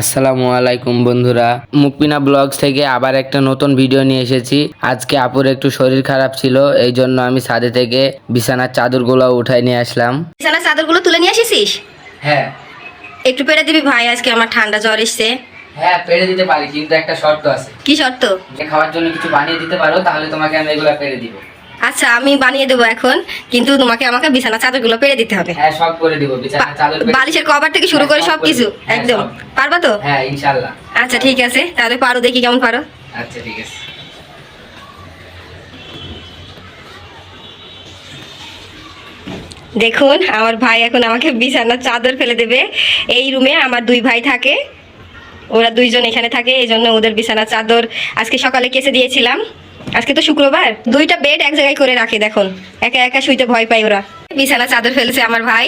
আসসালামু আলাইকুম বন্ধুরা। মুকপিনা ব্লগস থেকে আবার একটা নতুন ভিডিও নিয়ে এসেছি। আজকে আপুর একটু শরীর খারাপ ছিল এই জন্য আমি ছাদে থেকে বিছানার চাদরগুলো উঠাই নিয়ে আসলাম। বিছানার চাদরগুলো তুলে নিয়ে এসেছিস? হ্যাঁ। একটু পেরে দিবি ভাই আজকে আমার ঠান্ডা জ্বর এসছে। হ্যাঁ পেরে দিতে পারি কিন্তু একটা শর্ত আছে। কি শর্ত? যে খাওয়ার জন্য কিছু বানিয়ে দিতে পারো তাহলে তোমাকে আমি এগুলো পেরে দিব। আচ্ছা আমি বানিয়ে দেবো এখন কিন্তু তোমাকে আমাকে বিছানার চাদরগুলো পেরে দিতে হবে। হ্যাঁ সব করে দিব বিছানার চাদর বালিশের কভার থেকে শুরু করে হ্যাঁ, সব কিছু হ্যাঁ, একদম। পারবা তো? হ্যাঁ ইনশাল্লাহ আচ্ছা ঠিক আছে তাহলে পারো দেখি কেমন পারো। আচ্ছা ঠিক আছে। দেখুন আমার ভাই এখন আমাকে বিছানার চাদর ফেলে দেবে। এই রুমে আমার দুই ভাই থাকে। ওরা দুইজন এখানে থাকে এই জন্য ওদের বিছানার চাদর আজকে সকালে কেসে দিয়েছিলাম। আজকে তো শুক্রবার। দুইটা বেড এক জায়গায় করে রাখে দেখুন। একা একা শুইতে ভয় পায় ওরা। বিছানা চাদর ফেলছে আমার ভাই।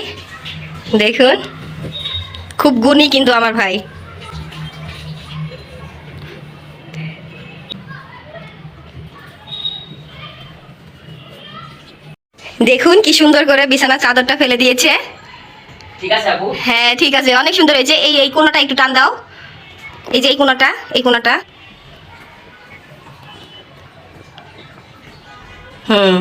দেখুন। খুব গুণী কিন্তু আমার ভাই। দেখুন কি সুন্দর করে বিছানা চাদরটা ফেলে দিয়েছে। ঠিক আছে আপু। হ্যাঁ ঠিক আছে। অনেক সুন্দর হয়েছে। এই এই কোনাটা একটু টান দাও। এই যে এই কোনাটা এই কোনাটা। হুম।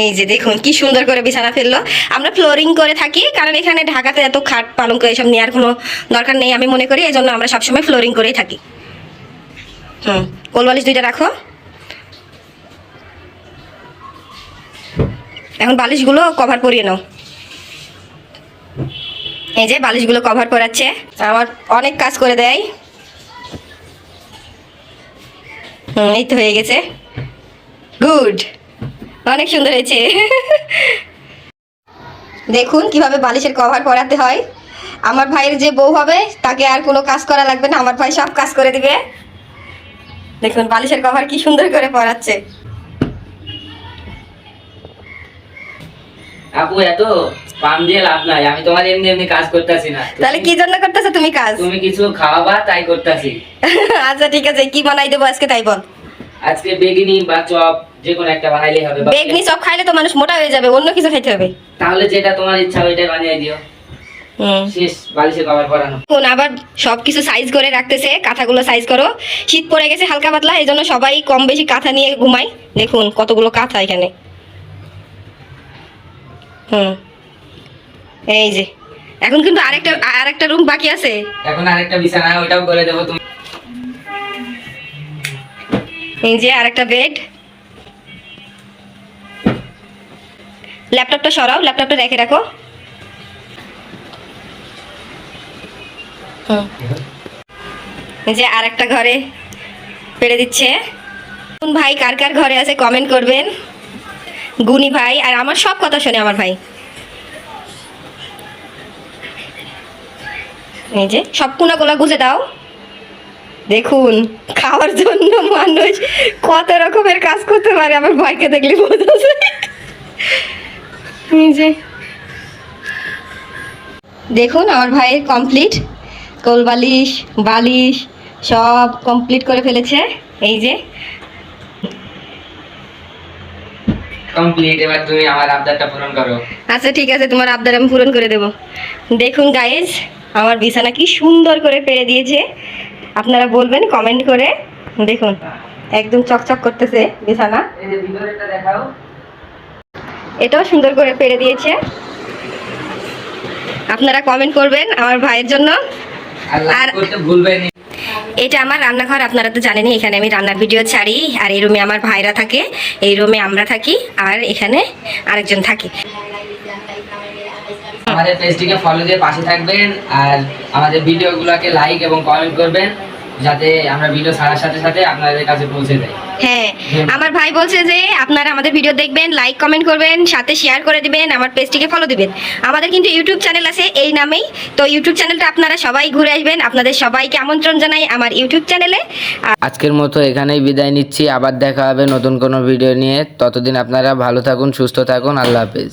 এই যে দেখুন, কি সুন্দর করে বিছানা ফেলল। আমরা ফ্লোরিং করে থাকি, কারণ এখানে ঢাকাতে এত খাট পালঙ্ক এসব নেওয়ার কোনো দরকার নেই আমি মনে করি এই জন্য আমরা সবসময় ফ্লোরিং করেই থাকি। হুম কোলবালিশ দুইটা রাখো। এখন বালিশগুলো কভার পরিয়ে নাও। এই যে বালিশগুলো কভার করাচ্ছে, আমার অনেক কাজ করে দেয়। এই তো হয়ে গেছে। গুড অনেক সুন্দর হয়েছে। দেখুন কীভাবে বালিশের কভার পরাতে হয়। আমার ভাইয়ের যে বউ হবে, তাকে আর কোনো কাজ করা লাগবে না। আমার ভাই সব কাজ করে দিবে। দেখুন বালিশের কভার কি সুন্দর করে পরাচ্ছে। আপু এত পাম দিয়ে লাভ নাই। আমি তোমার এমনি এমনি কাজ করতেছি না। তাহলে কি জন্য করতেছো তুমি কাজ? তুমি কিছু খাওয়াবা তাই করতেছি। আচ্ছা ঠিক আছে। কি বানাই দেবো আজকে তাই বল। আজকে বেগিনি বা চপ যে কোনো একটা বানাইলেই হবে। বেগনি সব খাইলে তো মানুষ মোটা হয়ে যাবে অন্য কিছু খাইতে হবে। তাহলে যেটা তোমার ইচ্ছা ওইটাই বানিয়ে দিও। শেষ বালিশে কভার পরানো। এখন আবার সব কিছু সাইজ করে রাখতেছে কাঁথাগুলো সাইজ করো। শীত পড়ে গেছে হালকা পাতলা এই জন্য সবাই কম বেশি কাঁথা নিয়ে ঘুমাই দেখুন কতগুলো কাঁথা এখানে। হুম। এই যে এখন কিন্তু আরেকটা আরেকটা রুম বাকি আছে। এখন আরেকটা বিছানা ওইটাও করে দেবো তুমি। এই যে আরেকটা বেড ল্যাপটপটা সরাও ল্যাপটপটা রেখে রাখো। যে আরেকটা ঘরে পেরে দিচ্ছে। কোন ভাই কার কার ঘরে আছে কমেন্ট করবেন। গুনি ভাই, আর আমার সব কথা শোনে আমার ভাই। এই যে, সব কোনাগুলো গুজে দাও। দেখুন, খাওয়ার জন্য মানুষ কত রকমের কাজ করতে পারে, আমার ভাইকে দেখলে বোঝা যায়। এই যে। দেখুন, আমার ভাইয়ের কমপ্লিট কোল বালিশ বালিশ সব কমপ্লিট করে ফেলেছে। এই যে কমপ্লিট এবার তুমি আমার আবদারটা পূরণ করো। আচ্ছা ঠিক আছে তোমার আবদার আমি পূরণ করে দেব। দেখুন গাইজ আমার বিছানা কি সুন্দর করে পেরে দিয়েছে। আপনারা বলবেন কমেন্ট করে। দেখুন একদম চকচক করতেছে বিছানা। এটাও সুন্দর করে পেরে দিয়েছে। আপনারা কমেন্ট করবেন আমার ভাইয়ের জন্য। আর আর- করতে ভুলবেন না। এটা আমার রান্নাঘর, আপনারা তো জানেনই, এখানে আমি রান্নার ভিডিও ছাড়ি, আর এই রুমে আমার ভাইরা থাকে, এই রুমে আমরা থাকি, আর এখানে আরেকজন থাকে। আমাদের পেজটিকে ফলো দিয়ে পাশে থাকবেন, আর আমাদের ভিডিওগুলোকে লাইক এবং কমেন্ট করবেন। যাতে আমরা ভিডিও ছাড়ার সাথে সাথে আপনাদের কাছে পৌঁছে যায় হ্যাঁ আমার ভাই বলছে যে আপনারা আমাদের ভিডিও দেখবেন লাইক কমেন্ট করবেন সাথে শেয়ার করে দিবেন আমার পেজটিকে ফলো দিবেন। আমাদের কিন্তু ইউটিউব চ্যানেল আছে এই নামেই। তো ইউটিউব চ্যানেলটা আপনারা সবাই ঘুরে আসবেন আপনাদের সবাইকে আমন্ত্রণ জানাই আমার ইউটিউব চ্যানেলে আজকের মতো এখানেই বিদায় নিচ্ছি আবার দেখা হবে নতুন কোনো ভিডিও নিয়ে। ততদিন আপনারা ভালো থাকুন সুস্থ থাকুন আল্লাহ হাফেজ।